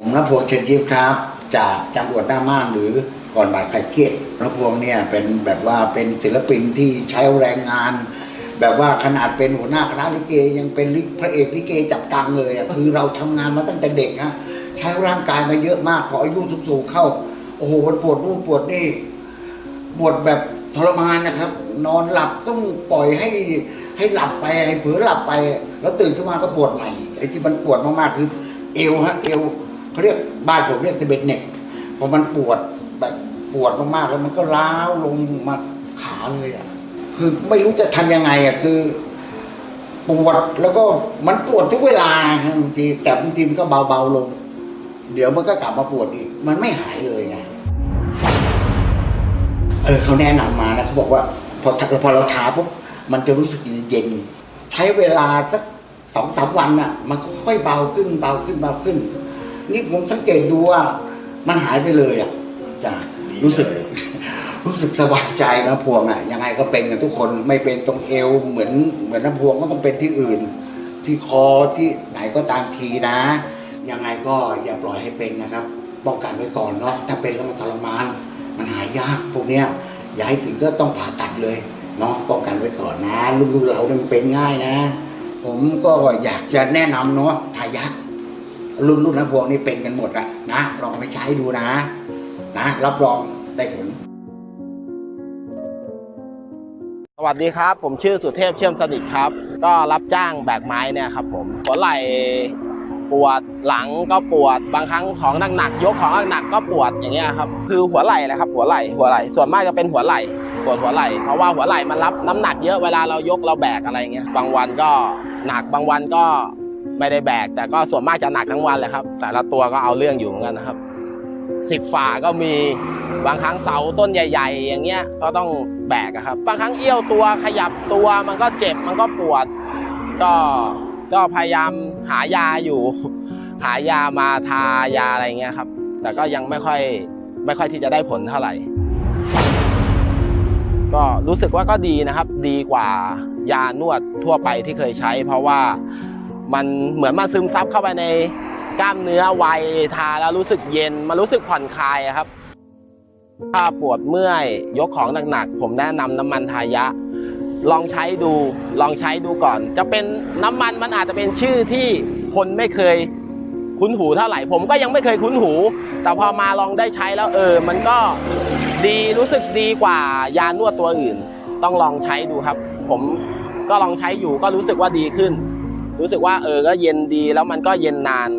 ผมนพวงเชิญยิ้มครับ จากจังหวัดหน้าม่านหรือก่อนบ่ายใครเครียดนพวงเนี่ยเป็นแบบว่าเป็นศิลปินที่ใช้แรงงาน แบบว่าขนาดเป็นหัวหน้าคณะลิเกยังเป็นลิพระเอกลิเกจับตังเลยอะคือเราทำงานมาตั้งแต่เด็กฮะใช้ร่างกายมาเยอะมากพออายุสูงๆเข้า โอ้โหมันปวดนู่นปวดนี่ปวดแบบทรมานนะครับ นอนหลับต้องปล่อยให้ให้หลับไปให้เผลอหลับไป แล้วตื่นขึ้นมาก็ปวดใหม่ไอ้ที่มันปวดมากๆคือ เอวฮะเอว เขาเรียกบ้านผมเรียกจะเป็นเน็กพอมันปวดแบบปวดมากๆแล้วมันก็ล้าวลงมาขาเลยอะคือไม่รู้จะทำยังไงอะคือ ปวดแล้วก็มันปวดทุกเวลาบางทีแต่บางทีมันก็เบาๆลง เดี๋ยวมันก็กลับมาปวดอีก มันไม่หายเลยไงเออเขาแนะนำมานะเขาบอกว่า พอพอเราทาปุ๊บมันจะรู้สึกเย็น ใช้เวลาสักสองสามวันน่ะ มันก็ค่อยเบาขึ้นเบาขึ้นเบาขึ้น นี่ผมสังเกตดูว่ามันหายไปเลยอะจ้ะรู้สึก รู้สึกสบายใจนะพวงอะยังไงก็เป็นกันทุกคนไม่เป็นตรงเอวเหมือนเหมือนน้ำพวงก็ต้องเป็นที่อื่น ที่คอที่ไหนก็ตามทีนะ ยังไงก็อย่าปล่อยให้เป็นนะครับป้องกันไว้ก่อนเนาะถ้าเป็นแล้วมันทรมาน มันหายยากพวกเนี้ยอย่าให้ถึงก็ต้องผ่าตัดเลยเนาะป้องกันไว้ก่อนนะรุ่นๆเราเนี่ยมันเป็นง่ายนะ ผมก็อยากจะแนะนำเนาะทายัก รุ่นรุ่นนะพวกนี้เป็นกันหมดอะนะลองไปใช้ดูนะ นะรับรองได้ผล สวัสดีครับ ผมชื่อสุเทพเชื่อมสนิทครับ ก็รับจ้างแบกไม้เนี่ยครับผมหัวไหล่ปวดหลังก็ปวดบางครั้งของหนักๆยกของหนักๆก็ปวดอย่างเงี้ยครับคือหัวไหล่แหละครับ หัวไหล่หัวไหล่ส่วนมากจะเป็นหัวไหล่ปวดหัวไหล่เพราะว่าหัวไหล่มันรับน้ำหนักเยอะเวลาเรายกเราแบกอะไรเงี้ยบางวันก็หนักบางวันก็ ไม่ได้แบก แต่ก็ส่วนมากจะหนักทั้งวันเลยครับ แต่ละตัวก็เอาเรื่องอยู่เหมือนกันนะครับสิบฝ่าก็มีบางครั้งเสาต้นใหญ่ ๆ อย่างเงี้ยก็ต้องแบกครับ บางครั้งเอี้ยวตัวขยับตัวมันก็เจ็บมันก็ปวด ก็ก็พยายามหายาอยู่ หายามาทายาอะไรเงี้ยครับ แต่ก็ยังไม่ค่อยไม่ค่อยที่จะได้ผลเท่าไหร่ ก็รู้สึกว่าก็ดีนะครับ ดีกว่ายานวดทั่วไปที่เคยใช้ เพราะว่า มันเหมือนมาซึมซับเข้าไปในกล้ามเนื้อไวทาแล้วรู้สึกเย็นมันรู้สึกผ่อนคลายครับ ถ้าปวดเมื่อยยกของหนักๆผมแนะนำน้ำมันทายะ ลองใช้ดูลองใช้ดูก่อน จะเป็นน้ำมันมันอาจจะเป็นชื่อที่คนไม่เคยคุ้นหูเท่าไหร่ผมก็ยังไม่เคยคุ้นหู แต่พอมาลองได้ใช้แล้วเออ มันก็ดีรู้สึกดีกว่ายานวดตัวอื่น ต้องลองใช้ดูครับ ผมก็ลองใช้อยู่ก็รู้สึกว่าดีขึ้น รู้สึกว่าเออก็เย็นดีแล้วมันก็เย็นนาน